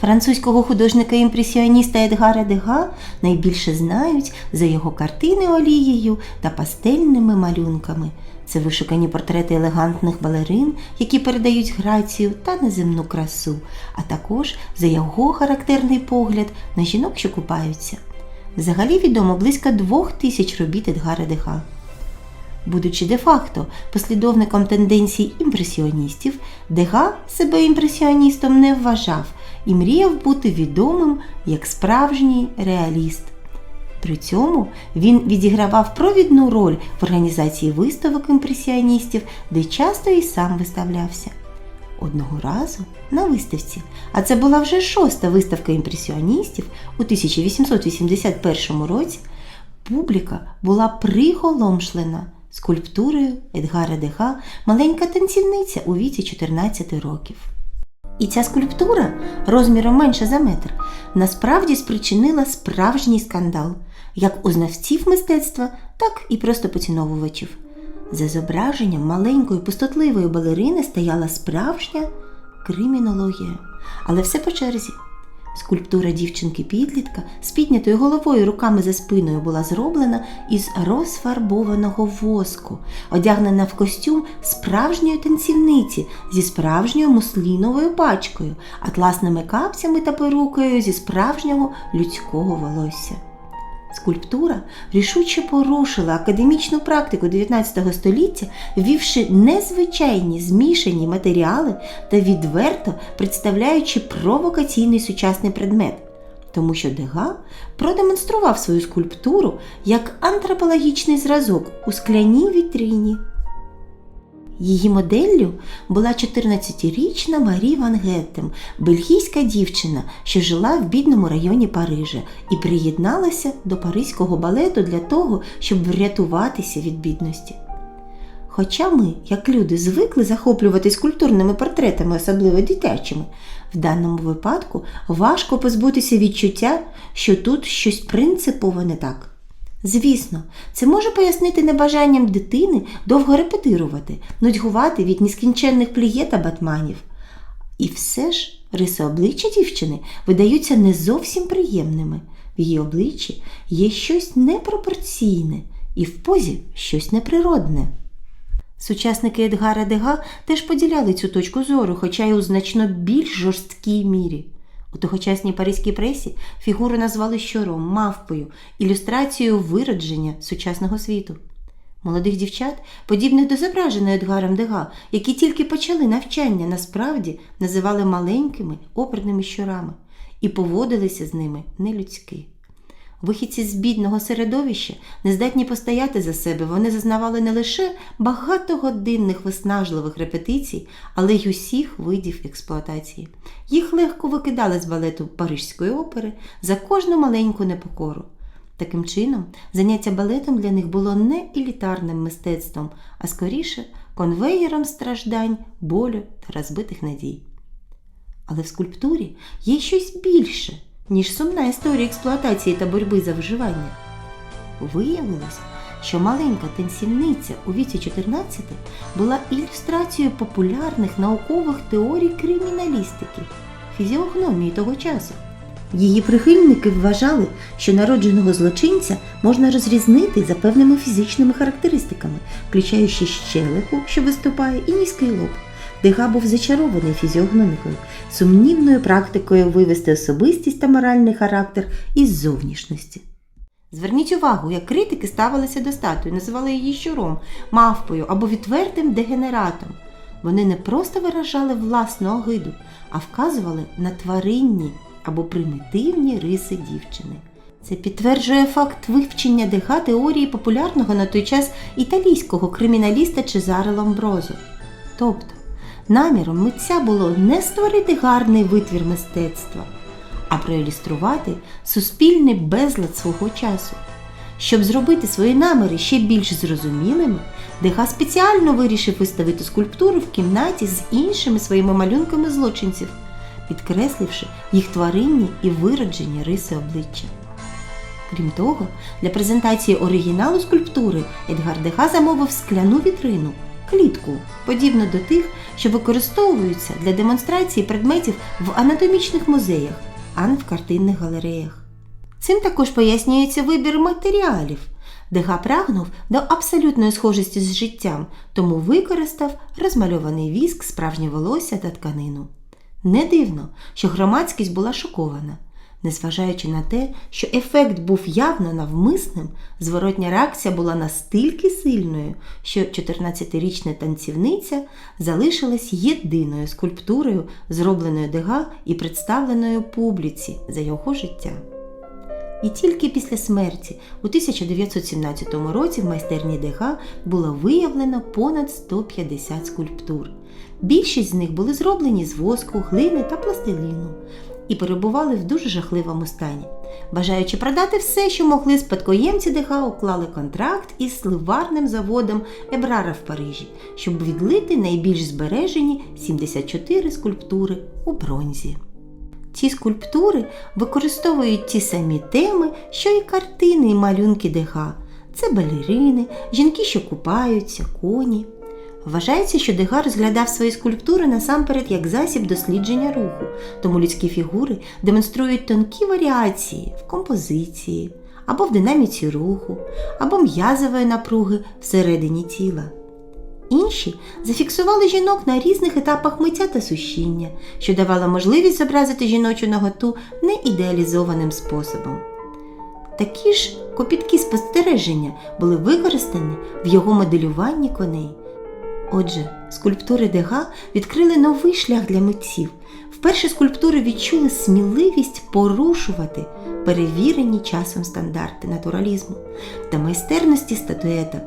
Французького художника-імпресіоніста Едгара Дега найбільше знають за його картини олією та пастельними малюнками. Це вишукані портрети елегантних балерин, які передають грацію та неземну красу, а також за його характерний погляд на жінок, що купаються. Взагалі відомо близько двох тисяч робіт Едгара Дега. Будучи де-факто послідовником тенденцій імпресіоністів, Дега себе імпресіоністом не вважав і мріяв бути відомим як справжній реаліст. При цьому він відігравав провідну роль в організації виставок імпресіоністів, де часто і сам виставлявся. Одного разу на виставці, а це була вже шоста виставка імпресіоністів у 1881 році, публіка була приголомшлена скульптурою Едгара Дега маленька танцівниця у віці 14 років. І ця скульптура розміром менше за метр насправді спричинила справжній скандал як у знавців мистецтва, так і просто поціновувачів. За зображенням маленької пустотливої балерини стояла справжня кримінологія. Але все по черзі. Скульптура дівчинки-підлітка з піднятою головою руками за спиною була зроблена із розфарбованого воску, одягнена в костюм справжньої танцівниці зі справжньою мусліновою пачкою, атласними капцями та перукою зі справжнього людського волосся. Скульптура рішуче порушила академічну практику 19 століття, ввівши незвичайні змішані матеріали та відверто представляючи провокаційний сучасний предмет, тому що Дега продемонстрував свою скульптуру як антропологічний зразок у скляній вітріні. Її моделлю була 14-річна Марі Ван Геттем, бельгійська дівчина, що жила в бідному районі Парижа і приєдналася до паризького балету для того, щоб врятуватися від бідності. Хоча ми, як люди, звикли захоплюватись культурними портретами, особливо дитячими, в даному випадку важко позбутися відчуття, що тут щось принципово не так. Звісно, це може пояснити небажанням дитини довго репетирувати, нудьгувати від нескінченних пліє та батманів. І все ж риси обличчя дівчини видаються не зовсім приємними. В її обличчі є щось непропорційне і в позі щось неприродне. Сучасники Едгара Дега теж поділяли цю точку зору, хоча й у значно більш жорсткій мірі. У тогочасній паризькій пресі фігуру назвали щуром, мавпою, ілюстрацією виродження сучасного світу. Молодих дівчат, подібних до зображеної Едгаром Дега, які тільки почали навчання, насправді називали маленькими оперними щурами і поводилися з ними нелюдськи. Вихідці з бідного середовища, не здатні постояти за себе, вони зазнавали не лише багатогодинних виснажливих репетицій, але й усіх видів експлуатації. Їх легко викидали з балету Парижської опери за кожну маленьку непокору. Таким чином, заняття балетом для них було не елітарним мистецтвом, а скоріше конвеєром страждань, болю та розбитих надій. Але в скульптурі є щось більше ніж сумна історія експлуатації та боротьби за виживання. Виявилось, що маленька танцівниця у віці 14 була ілюстрацією популярних наукових теорій криміналістики, фізіогномії того часу. Її прихильники вважали, що народженого злочинця можна розрізнити за певними фізичними характеристиками, включаючи щелепу, що виступає, і низький лоб. Дега був зачарований фізіогномікою, сумнівною практикою вивести особистість та моральний характер із зовнішності. Зверніть увагу, як критики ставилися до статуї, називали її щуром, мавпою або відвертим дегенератом. Вони не просто виражали власну огиду, а вказували на тваринні або примітивні риси дівчини. Це підтверджує факт вивчення Дега теорії популярного на той час італійського криміналіста Чезаре Ломброзо. Тобто, наміром митця було не створити гарний витвір мистецтва, а проілюструвати суспільний безлад свого часу. Щоб зробити свої наміри ще більш зрозумілими, Дега спеціально вирішив виставити скульптуру в кімнаті з іншими своїми малюнками злочинців, підкресливши їх тваринні і вироджені риси обличчя. Крім того, для презентації оригіналу скульптури Едгар Дега замовив скляну вітрину, клітку, подібну до тих, що використовуються для демонстрації предметів в анатомічних музеях, а не в картинних галереях. Цим також пояснюється вибір матеріалів. Дега прагнув до абсолютної схожості з життям, тому використав розмальований віск, справжнє волосся та тканину. Не дивно, що громадськість була шокована. Незважаючи на те, що ефект був явно навмисним, зворотня реакція була настільки сильною, що 14-річна танцівниця залишилась єдиною скульптурою, зробленою Дега і представленою публіці за його життя. І тільки після смерті у 1917 році в майстерні Дега було виявлено понад 150 скульптур. Більшість з них були зроблені з воску, глини та пластиліну і перебували в дуже жахливому стані. Бажаючи продати все, що могли, спадкоємці Дега уклали контракт із сливарним заводом Ебрара в Парижі, щоб відлити найбільш збережені 74 скульптури у бронзі. Ці скульптури використовують ті самі теми, що і картини і малюнки Дега. Це балерини, жінки, що купаються, коні. Вважається, що Дега розглядав свої скульптури насамперед як засіб дослідження руху, тому людські фігури демонструють тонкі варіації в композиції, або в динаміці руху, або м'язової напруги всередині тіла. Інші зафіксували жінок на різних етапах миття та сушіння, що давало можливість зобразити жіночу наготу неідеалізованим способом. Такі ж копіткі спостереження були використані в його моделюванні коней. Отже, скульптури Дега відкрили новий шлях для митців. Вперше скульптури відчули сміливість порушувати перевірені часом стандарти натуралізму та майстерності статуеток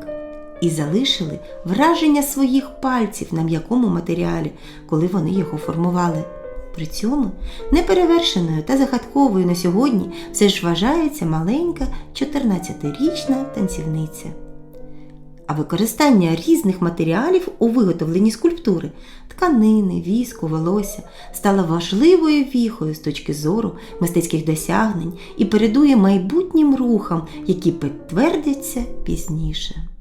і залишили враження своїх пальців на м'якому матеріалі, коли вони його формували. При цьому неперевершеною та загадковою на сьогодні все ж вважається маленька 14-річна танцівниця. А використання різних матеріалів у виготовленні скульптури тканини, віску, волосся стало важливою віхою з точки зору мистецьких досягнень і передує майбутнім рухам, які підтвердяться пізніше.